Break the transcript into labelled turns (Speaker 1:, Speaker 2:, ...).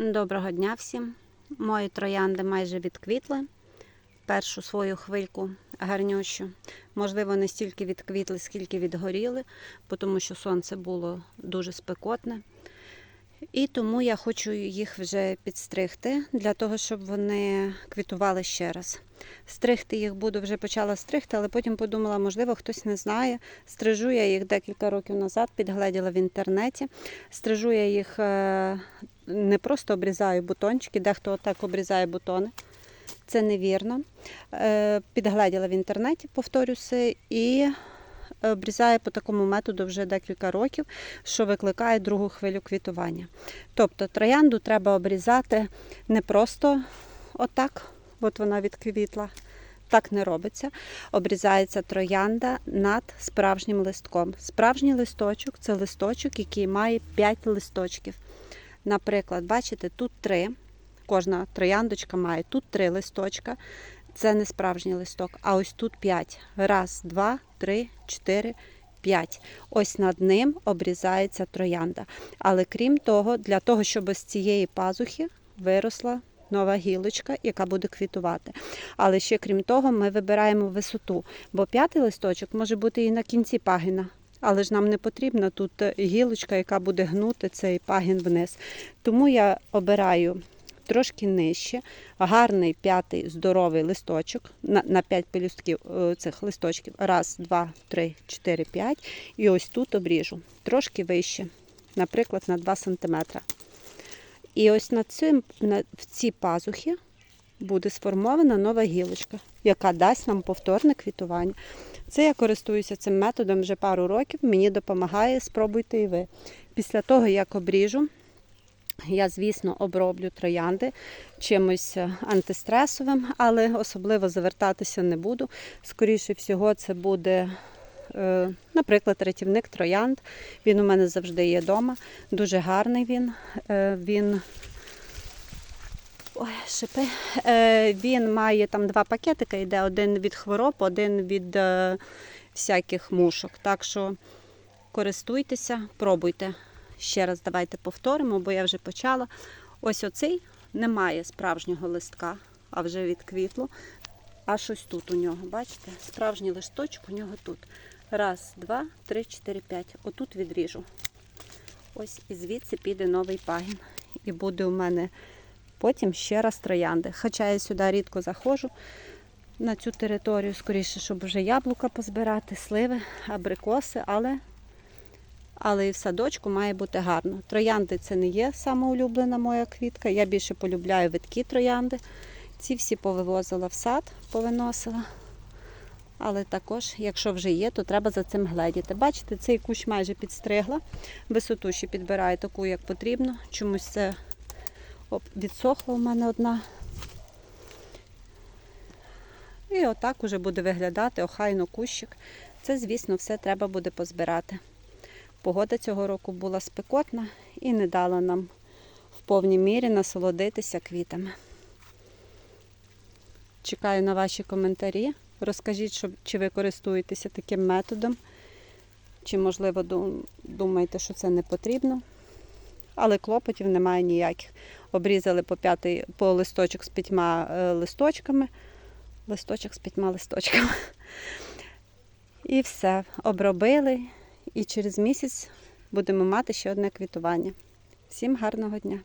Speaker 1: Доброго дня всім. Мої троянди майже відквітли. Першу свою хвильку гарнющу. Можливо, не стільки відквітли, скільки відгоріли, тому що сонце було дуже спекотне. І тому я хочу їх вже підстригти для того, щоб вони квітували ще раз. Стригти їх буду вже почала стригти, але потім подумала, можливо, хтось не знає. Стрижу я їх декілька років назад, підгледіла в інтернеті. Стрижу я їх е, не просто обрізаю бутончики, дехто так обрізає бутони. Це невірно. Е, Підгледіла в інтернеті, повторюся, і обрізаю по такому методу вже декілька років, що викликає другу хвилю квітування. Тобто троянду треба обрізати не просто отак, от вона відквітла. Так не робиться. Обрізається троянда над справжнім листком. Справжній листочок це листочок, який має 5 листочків. Наприклад, бачите, тут 3. Кожна трояндочка має тут 3 листочка. Це не справжній листок, а ось тут 5. Раз, два, три, чотири, п'ять. Ось над ним обрізається троянда. Але крім того, для того, щоб з цієї пазухи виросла нова гілочка, яка буде квітувати. Але ще крім того, ми вибираємо висоту, бо п'ятий листочок може бути і на кінці пагіна. Але ж нам не потрібна тут гілочка, яка буде гнути цей пагін вниз. Тому я обираю трошки нижче, гарний п'ятий здоровий листочок на, на 5 пелюстків е, цих листочків. Раз, два, три, чотири, п'ять. І ось тут обріжу. Трошки вище, наприклад, на 2 см. І ось на цим, на, в ці пазухи буде сформована нова гілочка, яка дасть нам повторне квітування. Це я користуюся цим методом вже пару років, мені допомагає, спробуйте і ви. Після того, як обріжу, я, звісно, оброблю троянди чимось антистресовим, але особливо завертатися не буду. Скоріше всього, це буде, е, наприклад, рятівник троянд. Він у мене завжди є вдома. Дуже гарний він. Е, Він Ой, шипи. Е, Він має там два пакетики, йде один від хвороб, один від е, всяких мушок. Так що користуйтеся, пробуйте. Ще раз давайте повторимо, бо я вже почала. Ось оцей не має справжнього листка, а вже відквітло. Аж ось тут у нього, бачите? Справжній листочок у нього тут. Раз, два, три, чотири, п'ять. Отут відріжу. Ось і звідси піде новий пагін. І буде у мене потім ще раз троянди. Хоча я сюди рідко заходжу на цю територію, скоріше, щоб вже яблука позбирати, сливи, абрикоси, але але і в садочку має бути гарно. Троянди це не є самоулюблена моя квітка. Я більше полюбляю виткі троянди. Ці всі повивозила в сад, повиносила. Але також, якщо вже є, то треба за цим гледіти. Бачите, цей кущ майже підстригла. Висоту ще підбираю таку, як потрібно. Чомусь це оп, відсохла у мене одна. І отак уже буде виглядати охайно кущик. Це, звісно, все треба буде позбирати. Погода цього року була спекотна і не дала нам в повній мірі насолодитися квітами. Чекаю на ваші коментарі. Розкажіть, чи ви користуєтеся таким методом, чи, можливо, думаєте, що це не потрібно. Але клопотів немає ніяких. Обрізали по, п'ятий, по листочок з п'ятьма е, листочками. Листочок з п'ятьма листочками. І все, обробили. І через місяць будемо мати ще одне квітування. Всім гарного дня!